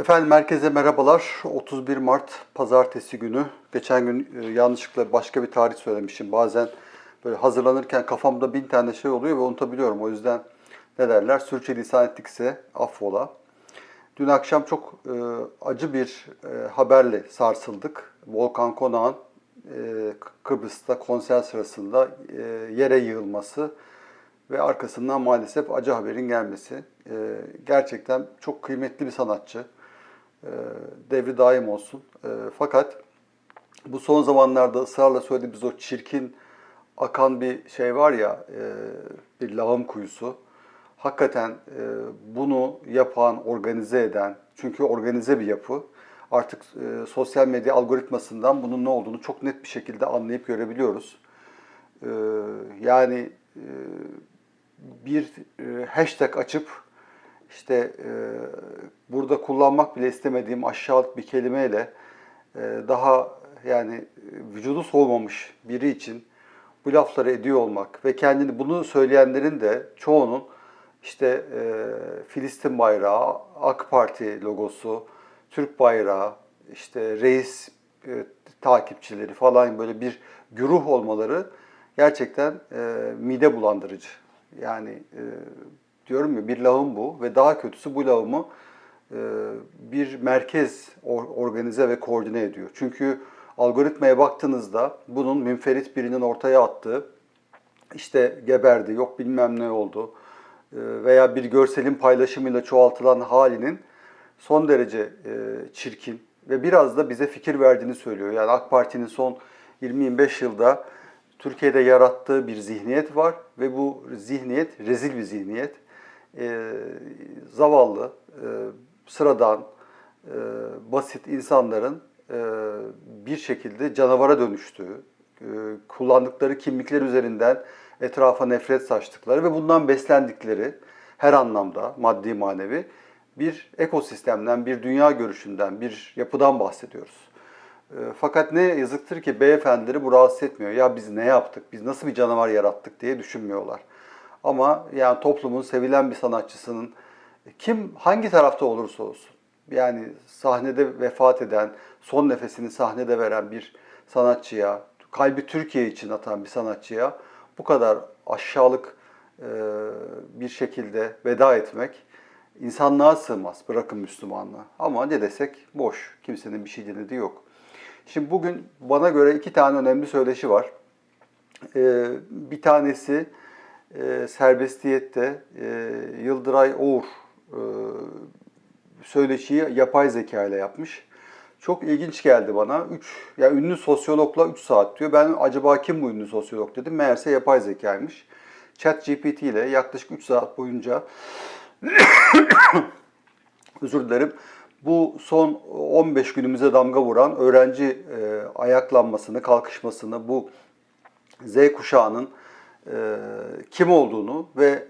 Efendim herkese merhabalar. 31 Mart Pazartesi günü. Geçen gün e, yanlışlıkla başka bir tarih söylemişim. Bazen böyle hazırlanırken kafamda bin tane şey oluyor ve unutabiliyorum. O yüzden ne derler? Sürçülisan ettikse affola. Dün akşam çok e, acı bir e, haberle sarsıldık. Volkan Konak'ın e, Kıbrıs'ta konser sırasında e, yere yığılması ve arkasından maalesef acı haberin gelmesi. E, gerçekten çok kıymetli bir sanatçı. E, devri daim olsun. E, fakat bu son zamanlarda ısrarla söylediğimiz o çirkin akan bir şey var ya, e, bir lağım kuyusu. Hakikaten e, bunu yapan, organize eden, çünkü organize bir yapı. Artık e, sosyal medya algoritmasından bunun ne olduğunu çok net bir şekilde anlayıp görebiliyoruz. E, yani bir hashtag açıp işte e, burada kullanmak bile istemediğim aşağılık bir kelimeyle e, daha yani vücudu soğumamış biri için bu lafları ediyor olmak ve kendini bunu söyleyenlerin de çoğunun işte e, Filistin bayrağı, AK Parti logosu, Türk bayrağı, işte reis e, takipçileri falan böyle bir güruh olmaları gerçekten e, mide bulandırıcı. Yani e, diyorum ya bir lağım bu ve daha kötüsü bu lağımı e, bir merkez or- organize ve koordine ediyor. Çünkü algoritmaya baktığınızda bunun münferit birinin ortaya attığı işte geberdi, yok bilmem ne oldu e, veya bir görselin paylaşımıyla çoğaltılan halinin son derece e, çirkin ve biraz da bize fikir verdiğini söylüyor. Yani AK Parti'nin son 20-25 yılda Türkiye'de yarattığı bir zihniyet var ve bu zihniyet rezil bir zihniyet. E, zavallı, e, sıradan, e, basit insanların e, bir şekilde canavara dönüştüğü, e, kullandıkları kimlikler üzerinden etrafa nefret saçtıkları ve bundan beslendikleri her anlamda maddi manevi bir ekosistemden, bir dünya görüşünden, bir yapıdan bahsediyoruz. E, Fakat ne yazıktır ki beyefendileri bu rahatsız etmiyor. Ya biz ne yaptık, biz nasıl bir canavar yarattık diye düşünmüyorlar. Ama yani toplumun sevilen bir sanatçısının kim hangi tarafta olursa olsun yani sahnede vefat eden, son nefesini sahnede veren bir sanatçıya, kalbi Türkiye için atan bir sanatçıya bu kadar aşağılık e, bir şekilde veda etmek insanlığa sığmaz. Bırakın Müslümanlığı. Ama ne desek boş. Kimsenin bir şey dinlediği yok. Şimdi bugün bana göre iki tane önemli söyleşi var. Ee, bir tanesi e, serbestiyette e, Yıldıray Oğur e, söyleşiyi yapay zeka ile yapmış. Çok ilginç geldi bana. 3 ya yani ünlü sosyologla 3 saat diyor. Ben acaba kim bu ünlü sosyolog dedim. Meğerse yapay zekaymış. Chat GPT ile yaklaşık 3 saat boyunca özür dilerim. Bu son 15 günümüze damga vuran öğrenci e, ayaklanmasını, kalkışmasını, bu Z kuşağının kim olduğunu ve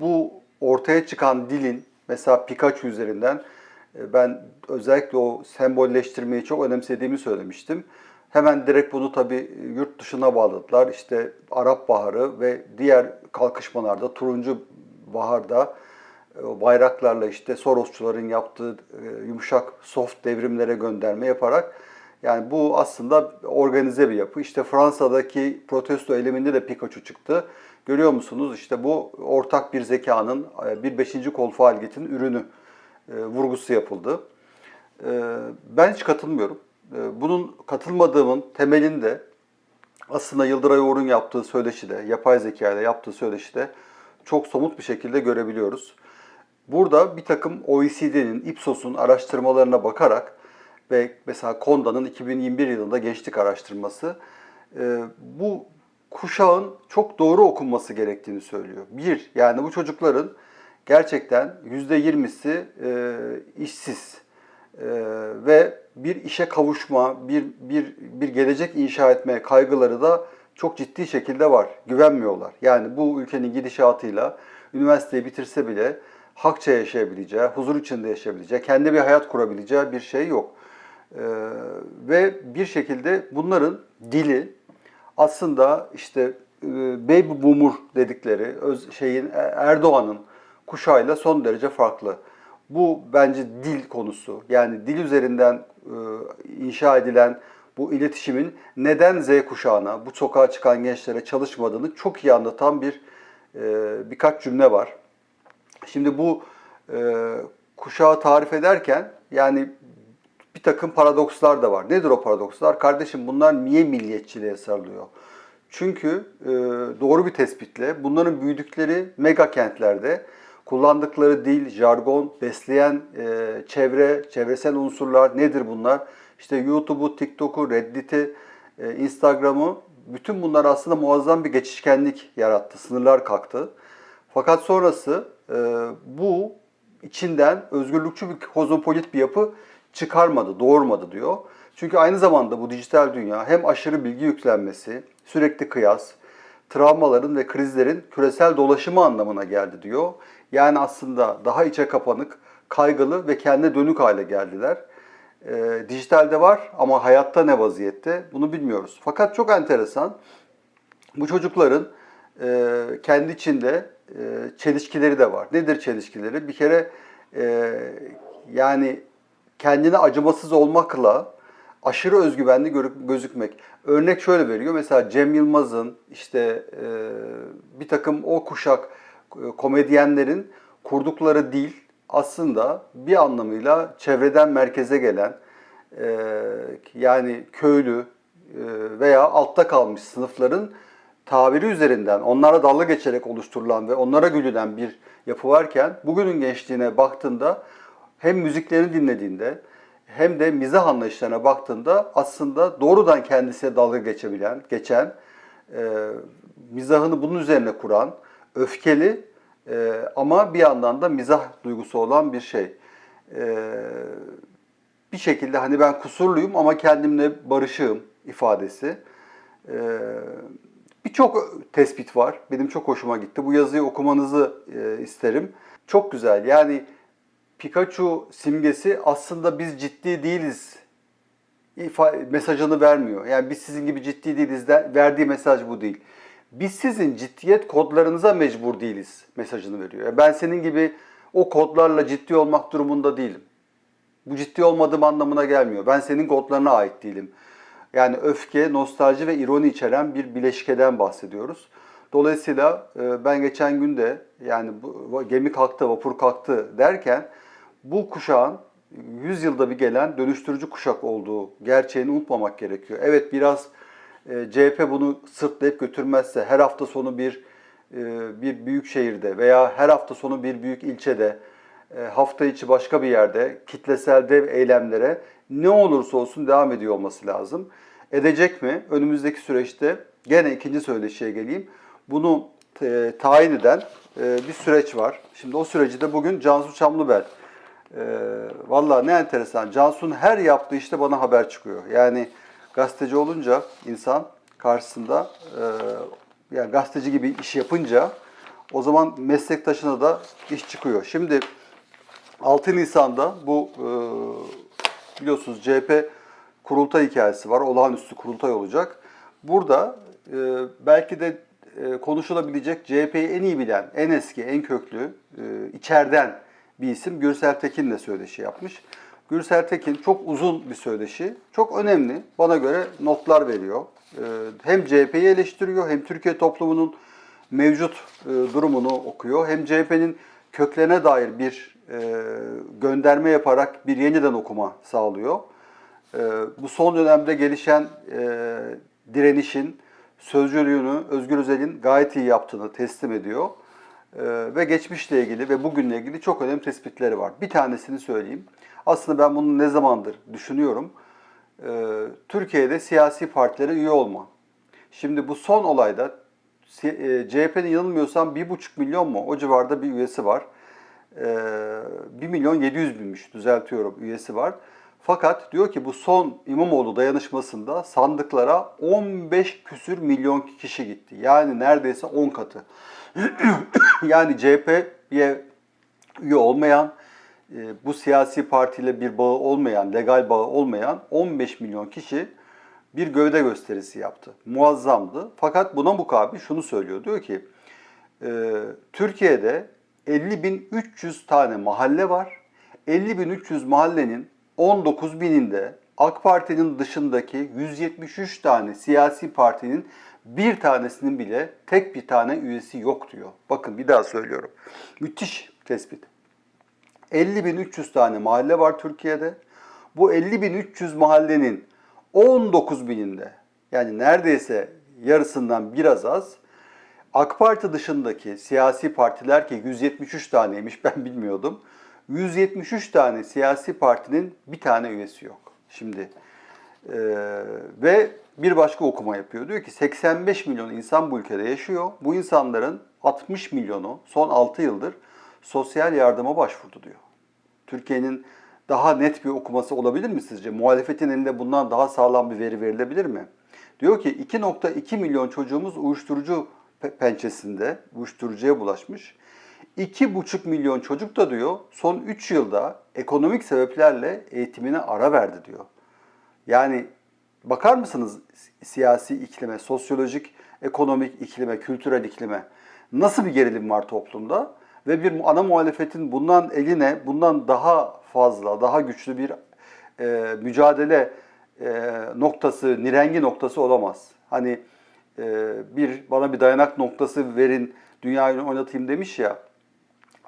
bu ortaya çıkan dilin mesela Pikachu üzerinden e, ben özellikle o sembolleştirmeyi çok önemsediğimi söylemiştim. Hemen direkt bunu tabii yurt dışına bağladılar. İşte Arap Baharı ve diğer kalkışmalarda Turuncu Bahar'da o bayraklarla işte Sorosçuların yaptığı e, yumuşak soft devrimlere gönderme yaparak yani bu aslında organize bir yapı. İşte Fransa'daki protesto eyleminde de Pikachu çıktı. Görüyor musunuz? İşte bu ortak bir zekanın, e, bir beşinci kol faaliyetinin ürünü e, vurgusu yapıldı. Ben hiç katılmıyorum. Bunun katılmadığımın temelinde aslında Yıldıray Uğur'un yaptığı söyleşide, yapay zeka ile yaptığı söyleşide çok somut bir şekilde görebiliyoruz. Burada bir takım OECD'nin, Ipsos'un araştırmalarına bakarak ve mesela Konda'nın 2021 yılında gençlik araştırması bu kuşağın çok doğru okunması gerektiğini söylüyor. Bir, yani bu çocukların gerçekten %20'si e, işsiz e, ve bir işe kavuşma, bir, bir, bir gelecek inşa etme kaygıları da çok ciddi şekilde var. Güvenmiyorlar. Yani bu ülkenin gidişatıyla üniversiteyi bitirse bile hakça yaşayabileceği, huzur içinde yaşayabileceği, kendi bir hayat kurabileceği bir şey yok. Ee, ve bir şekilde bunların dili aslında işte e, baby boomer dedikleri öz şeyin Erdoğan'ın kuşağıyla son derece farklı. Bu bence dil konusu. Yani dil üzerinden e, inşa edilen bu iletişimin neden Z kuşağına, bu sokağa çıkan gençlere çalışmadığını çok iyi anlatan bir e, birkaç cümle var. Şimdi bu e, kuşağı tarif ederken yani bir takım paradokslar da var. Nedir o paradokslar? Kardeşim bunlar niye milliyetçiliğe sarılıyor? Çünkü e, doğru bir tespitle bunların büyüdükleri mega kentlerde kullandıkları dil, jargon, besleyen e, çevre, çevresel unsurlar nedir bunlar? İşte YouTube'u, TikTok'u, Reddit'i, e, Instagram'ı bütün bunlar aslında muazzam bir geçişkenlik yarattı. Sınırlar kalktı. Fakat sonrası e, bu içinden özgürlükçü bir kozmopolit bir yapı çıkarmadı, doğurmadı diyor. Çünkü aynı zamanda bu dijital dünya hem aşırı bilgi yüklenmesi, sürekli kıyas, travmaların ve krizlerin küresel dolaşımı anlamına geldi diyor. Yani aslında daha içe kapanık, kaygılı ve kendine dönük hale geldiler. E, dijitalde var ama hayatta ne vaziyette bunu bilmiyoruz. Fakat çok enteresan bu çocukların e, kendi içinde e, çelişkileri de var. Nedir çelişkileri? Bir kere e, yani kendine acımasız olmakla aşırı özgüvenli görü- gözükmek. Örnek şöyle veriyor. Mesela Cem Yılmaz'ın işte e, bir takım o kuşak e, komedyenlerin kurdukları dil aslında bir anlamıyla çevreden merkeze gelen e, yani köylü e, veya altta kalmış sınıfların tabiri üzerinden onlara dalga geçerek oluşturulan ve onlara gülülen bir yapı varken bugünün gençliğine baktığında hem müziklerini dinlediğinde hem de mizah anlayışlarına baktığında aslında doğrudan kendisiyle dalga geçebilen, geçen, e, mizahını bunun üzerine kuran, öfkeli e, ama bir yandan da mizah duygusu olan bir şey. E, bir şekilde hani ben kusurluyum ama kendimle barışığım ifadesi. E, Birçok tespit var. Benim çok hoşuma gitti. Bu yazıyı okumanızı e, isterim. Çok güzel. Yani Pikachu simgesi aslında biz ciddi değiliz mesajını vermiyor. Yani biz sizin gibi ciddi değiliz de, verdiği mesaj bu değil. Biz sizin ciddiyet kodlarınıza mecbur değiliz mesajını veriyor. Yani ben senin gibi o kodlarla ciddi olmak durumunda değilim. Bu ciddi olmadığım anlamına gelmiyor. Ben senin kodlarına ait değilim. Yani öfke, nostalji ve ironi içeren bir bileşkeden bahsediyoruz. Dolayısıyla e, ben geçen gün de yani bu, gemi kalktı, vapur kalktı derken bu kuşağın 100 yılda bir gelen dönüştürücü kuşak olduğu gerçeğini unutmamak gerekiyor. Evet biraz e, CHP bunu sırtlayıp götürmezse her hafta sonu bir e, bir büyük şehirde veya her hafta sonu bir büyük ilçede e, hafta içi başka bir yerde kitlesel dev eylemlere ne olursa olsun devam ediyor olması lazım. Edecek mi? Önümüzdeki süreçte gene ikinci söyleşiye geleyim. Bunu e, tayin eden e, bir süreç var. Şimdi o süreci de bugün Cansu Çamlıbel. E, Valla ne enteresan. Cansu'nun her yaptığı işte bana haber çıkıyor. Yani gazeteci olunca insan karşısında e, yani gazeteci gibi iş yapınca o zaman meslektaşına da iş çıkıyor. Şimdi 6 Nisan'da bu e, biliyorsunuz CHP kurultay hikayesi var. Olağanüstü kurultay olacak. Burada e, belki de e, konuşulabilecek CHP'yi en iyi bilen, en eski, en köklü, e, içeriden bir isim Gürsel Tekin'le söyleşi yapmış. Gürsel Tekin çok uzun bir söyleşi, çok önemli. Bana göre notlar veriyor. E, hem CHP'yi eleştiriyor hem Türkiye toplumunun mevcut e, durumunu okuyor. Hem CHP'nin köklerine dair bir e, gönderme yaparak bir yeniden okuma sağlıyor. E, bu son dönemde gelişen e, direnişin, sözcülüğünü Özgür Özel'in gayet iyi yaptığını teslim ediyor. E, ve geçmişle ilgili ve bugünle ilgili çok önemli tespitleri var. Bir tanesini söyleyeyim. Aslında ben bunu ne zamandır düşünüyorum. E, Türkiye'de siyasi partilere üye olma. Şimdi bu son olayda e, CHP'nin yanılmıyorsam 1,5 milyon mu o civarda bir üyesi var. E, 1 milyon 700 binmiş düzeltiyorum üyesi var. Fakat diyor ki bu son İmamoğlu dayanışmasında sandıklara 15 küsür milyon kişi gitti. Yani neredeyse 10 katı. yani CHP'ye üye olmayan, e, bu siyasi partiyle bir bağı olmayan, legal bağı olmayan 15 milyon kişi bir gövde gösterisi yaptı. Muazzamdı. Fakat buna mukabil şunu söylüyor. Diyor ki e, Türkiye'de 50.300 tane mahalle var. 50.300 mahallenin 19 bininde AK Parti'nin dışındaki 173 tane siyasi partinin bir tanesinin bile tek bir tane üyesi yok diyor. Bakın bir daha söylüyorum. Müthiş tespit. 50.300 tane mahalle var Türkiye'de. Bu 50.300 mahallenin 19 bininde yani neredeyse yarısından biraz az AK Parti dışındaki siyasi partiler ki 173 taneymiş ben bilmiyordum. 173 tane siyasi partinin bir tane üyesi yok. Şimdi e, ve bir başka okuma yapıyor. Diyor ki 85 milyon insan bu ülkede yaşıyor. Bu insanların 60 milyonu son 6 yıldır sosyal yardıma başvurdu diyor. Türkiye'nin daha net bir okuması olabilir mi sizce? Muhalefetin elinde bundan daha sağlam bir veri verilebilir mi? Diyor ki 2.2 milyon çocuğumuz uyuşturucu pe- pençesinde, uyuşturucuya bulaşmış. 2,5 milyon çocuk da diyor son 3 yılda ekonomik sebeplerle eğitimine ara verdi diyor. Yani bakar mısınız siyasi iklime, sosyolojik, ekonomik iklime, kültürel iklime? Nasıl bir gerilim var toplumda? Ve bir ana muhalefetin bundan eline, bundan daha fazla, daha güçlü bir e, mücadele e, noktası, nirengi noktası olamaz. Hani e, bir bana bir dayanak noktası verin, dünyayı oynatayım demiş ya.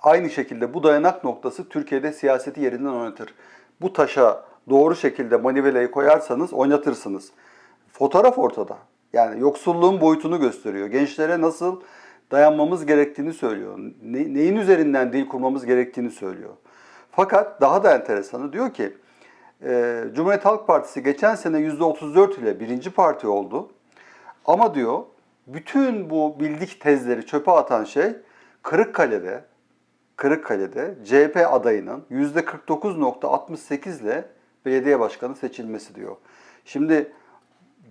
Aynı şekilde bu dayanak noktası Türkiye'de siyaseti yerinden oynatır. Bu taşa doğru şekilde manivelayı koyarsanız oynatırsınız. Fotoğraf ortada. Yani yoksulluğun boyutunu gösteriyor. Gençlere nasıl dayanmamız gerektiğini söylüyor. Ne- neyin üzerinden dil kurmamız gerektiğini söylüyor. Fakat daha da enteresanı diyor ki e, Cumhuriyet Halk Partisi geçen sene %34 ile birinci parti oldu. Ama diyor bütün bu bildik tezleri çöpe atan şey Kırıkkale'de Kırıkkale'de CHP adayının %49.68 ile belediye başkanı seçilmesi diyor. Şimdi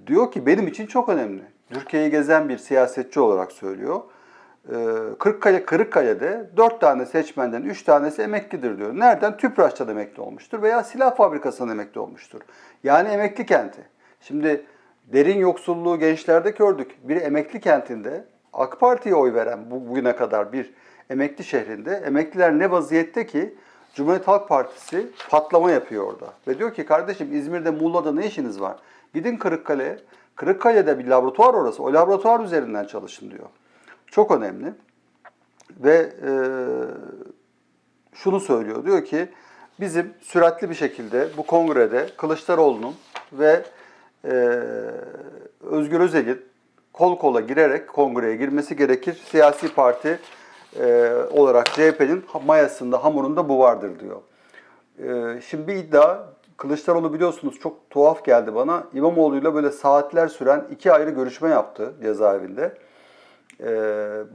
diyor ki benim için çok önemli. Türkiye'yi gezen bir siyasetçi olarak söylüyor. Ee, Kırıkkale, Kırıkkale'de 4 tane seçmenden 3 tanesi emeklidir diyor. Nereden? Tüpraş'tan emekli olmuştur veya silah fabrikasından emekli olmuştur. Yani emekli kenti. Şimdi derin yoksulluğu gençlerde gördük. Bir emekli kentinde AK Parti'ye oy veren bu- bugüne kadar bir emekli şehrinde emekliler ne vaziyette ki Cumhuriyet Halk Partisi patlama yapıyor orada. Ve diyor ki kardeşim İzmir'de Muğla'da ne işiniz var? Gidin Kırıkkale'ye. Kırıkkale'de bir laboratuvar orası. O laboratuvar üzerinden çalışın diyor. Çok önemli. Ve e, şunu söylüyor. Diyor ki bizim süratli bir şekilde bu kongrede Kılıçdaroğlu'nun ve e, Özgür Özel'in kol kola girerek kongreye girmesi gerekir. Siyasi parti e, olarak CHP'nin mayasında, hamurunda bu vardır diyor. E, şimdi bir iddia, Kılıçdaroğlu biliyorsunuz çok tuhaf geldi bana. İmamoğlu'yla böyle saatler süren iki ayrı görüşme yaptı cezaevinde. E,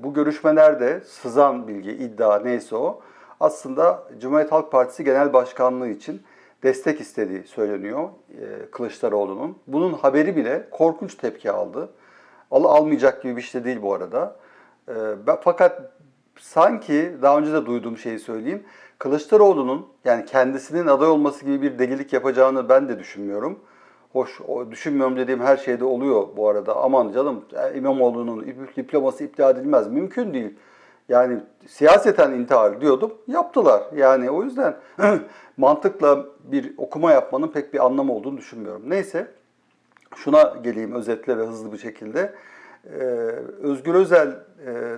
bu görüşmelerde sızan bilgi, iddia neyse o aslında Cumhuriyet Halk Partisi Genel Başkanlığı için destek istediği söyleniyor e, Kılıçdaroğlu'nun. Bunun haberi bile korkunç tepki aldı. Al almayacak gibi bir şey değil bu arada. E, fakat sanki daha önce de duyduğum şeyi söyleyeyim. Kılıçdaroğlu'nun yani kendisinin aday olması gibi bir delilik yapacağını ben de düşünmüyorum. Hoş, düşünmüyorum dediğim her şeyde oluyor bu arada. Aman canım İmamoğlu'nun diploması iptal edilmez. Mümkün değil. Yani siyaseten intihar diyordum. Yaptılar. Yani o yüzden mantıkla bir okuma yapmanın pek bir anlamı olduğunu düşünmüyorum. Neyse şuna geleyim özetle ve hızlı bir şekilde. Ee, Özgür Özel e,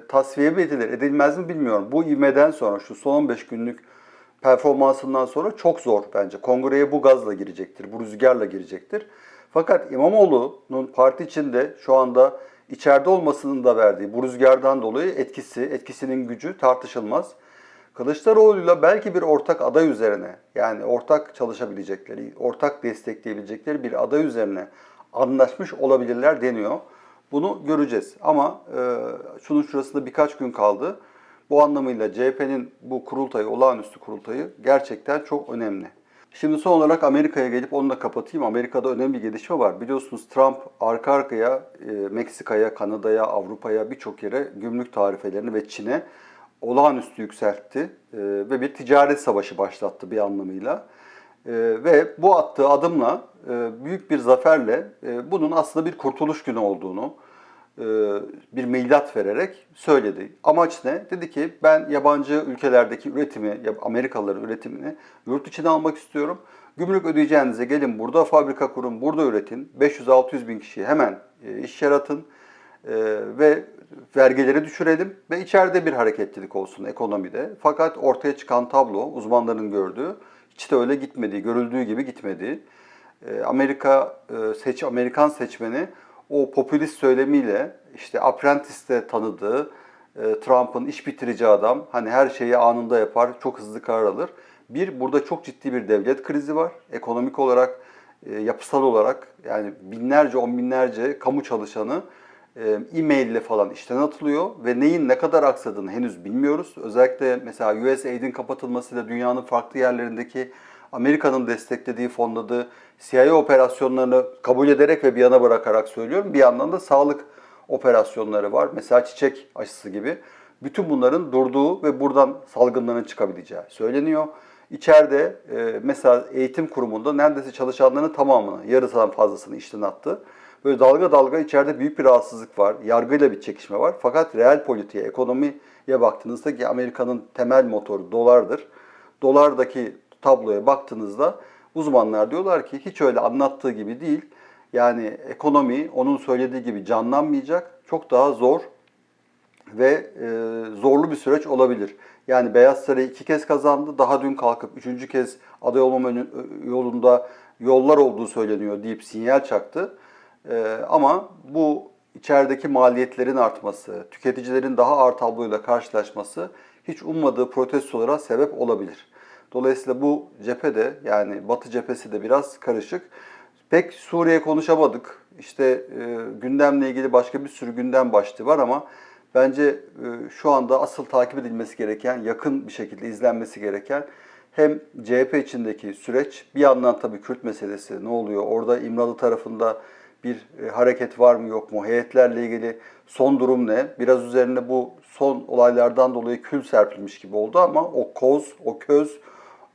tasfiye mi edilir, edilmez mi bilmiyorum. Bu ivmeden sonra, şu son 15 günlük performansından sonra çok zor bence. Kongreye bu gazla girecektir, bu rüzgarla girecektir. Fakat İmamoğlu'nun parti içinde şu anda içeride olmasının da verdiği bu rüzgardan dolayı etkisi, etkisinin gücü tartışılmaz. Kılıçdaroğlu'yla belki bir ortak aday üzerine yani ortak çalışabilecekleri, ortak destekleyebilecekleri bir aday üzerine anlaşmış olabilirler deniyor. Bunu göreceğiz ama e, şunun şurasında birkaç gün kaldı. Bu anlamıyla CHP'nin bu kurultayı, olağanüstü kurultayı gerçekten çok önemli. Şimdi son olarak Amerika'ya gelip onu da kapatayım. Amerika'da önemli bir gelişme var. Biliyorsunuz Trump arka arkaya e, Meksika'ya, Kanada'ya, Avrupa'ya birçok yere gümrük tarifelerini ve Çin'e olağanüstü yükseltti e, ve bir ticaret savaşı başlattı bir anlamıyla. E, ve bu attığı adımla e, büyük bir zaferle e, bunun aslında bir kurtuluş günü olduğunu, bir milat vererek söyledi. Amaç ne? Dedi ki ben yabancı ülkelerdeki üretimi, Amerikalıların üretimini yurt içine almak istiyorum. Gümrük ödeyeceğinize gelin burada fabrika kurun, burada üretin. 500-600 bin kişiye hemen e, iş yaratın e, ve vergileri düşürelim ve içeride bir hareketlilik olsun ekonomide. Fakat ortaya çıkan tablo uzmanların gördüğü hiç de öyle gitmediği, görüldüğü gibi gitmediği. E, Amerika e, seç Amerikan seçmeni o popülist söylemiyle işte Apprentice'te tanıdığı e, Trump'ın iş bitirici adam hani her şeyi anında yapar, çok hızlı karar alır. Bir burada çok ciddi bir devlet krizi var. Ekonomik olarak, e, yapısal olarak yani binlerce, on binlerce kamu çalışanı e, e-mail ile falan işten atılıyor ve neyin ne kadar aksadığını henüz bilmiyoruz. Özellikle mesela USAID'in kapatılmasıyla dünyanın farklı yerlerindeki Amerika'nın desteklediği, fonladığı CIA operasyonlarını kabul ederek ve bir yana bırakarak söylüyorum. Bir yandan da sağlık operasyonları var. Mesela çiçek aşısı gibi. Bütün bunların durduğu ve buradan salgınların çıkabileceği söyleniyor. İçeride e, mesela eğitim kurumunda neredeyse çalışanların tamamını, yarısından fazlasını işten attı. Böyle dalga dalga içeride büyük bir rahatsızlık var. Yargıyla bir çekişme var. Fakat reel politiğe, ekonomiye baktığınızda ki Amerika'nın temel motoru dolardır. Dolardaki tabloya baktığınızda uzmanlar diyorlar ki hiç öyle anlattığı gibi değil. Yani ekonomi onun söylediği gibi canlanmayacak. Çok daha zor ve e, zorlu bir süreç olabilir. Yani Beyaz Saray iki kez kazandı. Daha dün kalkıp üçüncü kez aday olmama önü- yolunda yollar olduğu söyleniyor deyip sinyal çaktı. E, ama bu içerideki maliyetlerin artması, tüketicilerin daha ağır tabloyla karşılaşması hiç ummadığı protestolara sebep olabilir. Dolayısıyla bu cephede yani Batı cephesi de biraz karışık. Pek Suriye konuşamadık. İşte e, gündemle ilgili başka bir sürü gündem başlığı var ama bence e, şu anda asıl takip edilmesi gereken, yakın bir şekilde izlenmesi gereken hem CHP içindeki süreç, bir yandan tabii Kürt meselesi ne oluyor? Orada İmralı tarafında bir e, hareket var mı yok mu? Heyetlerle ilgili son durum ne? Biraz üzerine bu son olaylardan dolayı kül serpilmiş gibi oldu ama o koz, o köz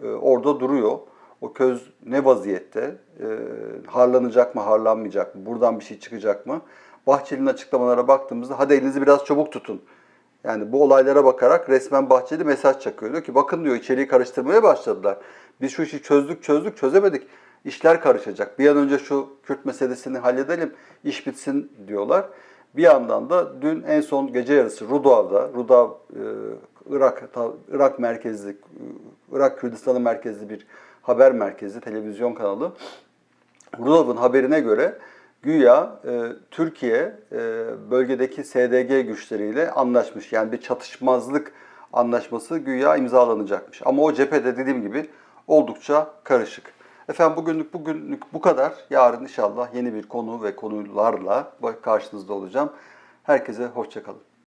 e, orada duruyor. O köz ne vaziyette? E, harlanacak mı, harlanmayacak mı? Buradan bir şey çıkacak mı? Bahçeli'nin açıklamalara baktığımızda hadi elinizi biraz çabuk tutun. Yani bu olaylara bakarak resmen Bahçeli mesaj çakıyor. Diyor ki bakın diyor içeriği karıştırmaya başladılar. Biz şu işi çözdük çözdük çözemedik. İşler karışacak. Bir an önce şu Kürt meselesini halledelim. iş bitsin diyorlar. Bir yandan da dün en son gece yarısı Rudav'da, Rudav e, Irak Irak merkezli, e, Irak Kürdistan'ı merkezli bir haber merkezi, televizyon kanalı. Rudav'ın haberine göre güya e, Türkiye e, bölgedeki SDG güçleriyle anlaşmış. Yani bir çatışmazlık anlaşması güya imzalanacakmış. Ama o cephede dediğim gibi oldukça karışık. Efendim bugünlük bugünlük bu kadar. Yarın inşallah yeni bir konu ve konularla karşınızda olacağım. Herkese hoşçakalın.